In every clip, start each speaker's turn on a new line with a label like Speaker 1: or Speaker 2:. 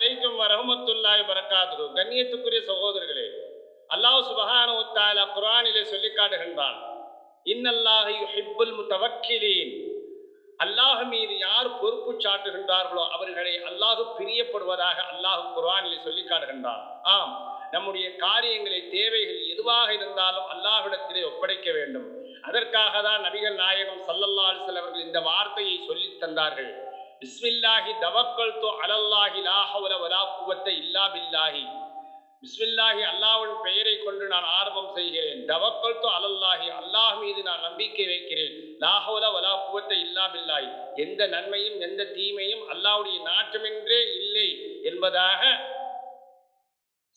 Speaker 1: அலைக்கும் வரஹமத்துல்லாஹி வரகாத்து கண்ணியத்துக்குரிய சகோதரர்களே அல்லாஹ் சுபஹானஹு குரானிலே சொல்லி காட்டுகின்றான் இன்னல்லாஹ முத்தவக்கிலீன் அல்லாஹ் மீது யார் பொறுப்பு சாட்டுகின்றார்களோ அவர்களை அல்லாஹு பிரியப்படுவதாக அல்லாஹு குரானிலே சொல்லி காட்டுகின்றான் ஆம் நம்முடைய காரியங்களை தேவைகள் எதுவாக இருந்தாலும் அல்லாஹ்விடத்திலே ஒப்படைக்க வேண்டும் அதற்காக தான் நபிகள் நாயகம் சல்லல்லா அலிசல் அவர்கள் இந்த வார்த்தையை சொல்லி தந்தார்கள் பிஸ்மில்லாஹி தவக்கல்து அலல்லாஹி லாஹவல வலா குவத்தை இல்லா பில்லாஹி. பிஸ்மில்லாஹி அல்லாஹ்வின் பெயரை கொண்டு நான் ஆரம்பம் செய்கிறேன். தவக்கல்து அலல்லாஹி அல்லாஹ் மீது நான் நம்பிக்கை வைக்கிறேன். லாஹவல வலா குவத்தை இல்லா பில்லாஹி. எந்த நன்மையும் எந்த தீமையும் அல்லாவுடைய நாட்டமென்றே இல்லை என்பதாக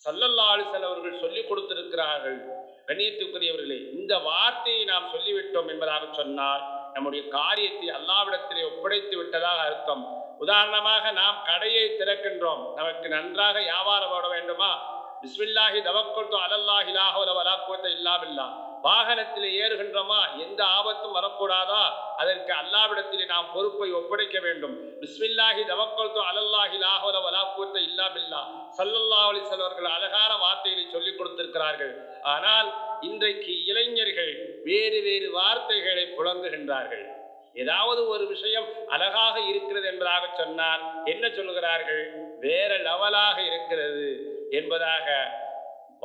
Speaker 1: சல்லல்லாஹு அலைஹி அவர்கள் சொல்லிக் கொடுத்திருக்கிறார்கள். கண்ணியத்துக்குரியவர்களே இந்த வார்த்தையை நாம் சொல்லிவிட்டோம் என்பதாக சொன்னால் நம்முடைய காரியத்தை அல்லாவிடத்திலே ஒப்படைத்து விட்டதாக அர்த்தம். உதாரணமாக நாம் கடையை திறக்கின்றோம். நமக்கு நன்றாக வியாபாரம் ஓட வேண்டுமா? பிஸ்மில்லாஹி தவக்கொல்து அலல்லாஹிலாக லாஹுல வலாக்குவத்த இல்லாமில்லா வாகனத்தில் ஏறுகின்றோமா? எந்த ஆபத்தும் வரக்கூடாதா? அதற்கு அல்லாவிடத்திலே நாம் பொறுப்பை ஒப்படைக்க வேண்டும். பிஸ்மில்லாஹி தவக்கொல்து அலல்லாஹிலாக லாஹுல வலாக்குவத்த இல்லாபில்லா சல்லல்லா அலி செல்வர்கள் அழகான வார்த்தைகளை சொல்லிக் கொடுத்திருக்கிறார்கள். ஆனால் இன்றைக்கு இளைஞர்கள் வேறு வேறு வார்த்தைகளை புலங்குகின்றார்கள் ஏதாவது ஒரு விஷயம் அழகாக இருக்கிறது என்பதாக சொன்னால் என்ன சொல்கிறார்கள் வேற லெவலாக இருக்கிறது என்பதாக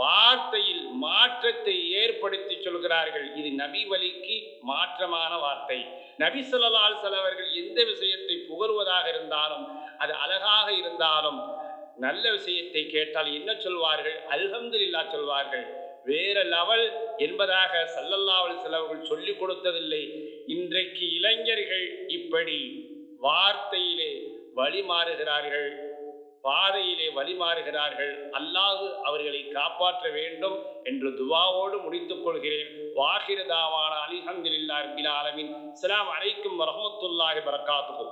Speaker 1: வார்த்தையில் மாற்றத்தை ஏற்படுத்தி சொல்கிறார்கள். இது நபி வழிக்கு மாற்றமான வார்த்தை. நபி சொல்லலால் செலவர்கள் எந்த விஷயத்தை புகழ்வதாக இருந்தாலும் அது அழகாக இருந்தாலும் நல்ல விஷயத்தை கேட்டால் என்ன சொல்வார்கள்? அல்ஹம்துல்லா சொல்வார்கள். வேற லெவல் என்பதாக சல்லல்லாவல் செலவுகள் சொல்லிக் கொடுத்ததில்லை. இன்றைக்கு இளைஞர்கள் இப்படி வார்த்தையிலே வழிமாறுகிறார்கள் பாதையிலே வழிமாறுகிறார்கள் அல்லாது அவர்களை காப்பாற்ற வேண்டும் என்று துவாவோடு முடித்துக் கொள்கிறேன். வாகிரதாவான அலிஹம்துலில்லாஹ் ரபில் ஆலமீன். அஸ்ஸலாமு அலைக்கும் வரஹ்மத்துல்லாஹி வரகாத்துஹு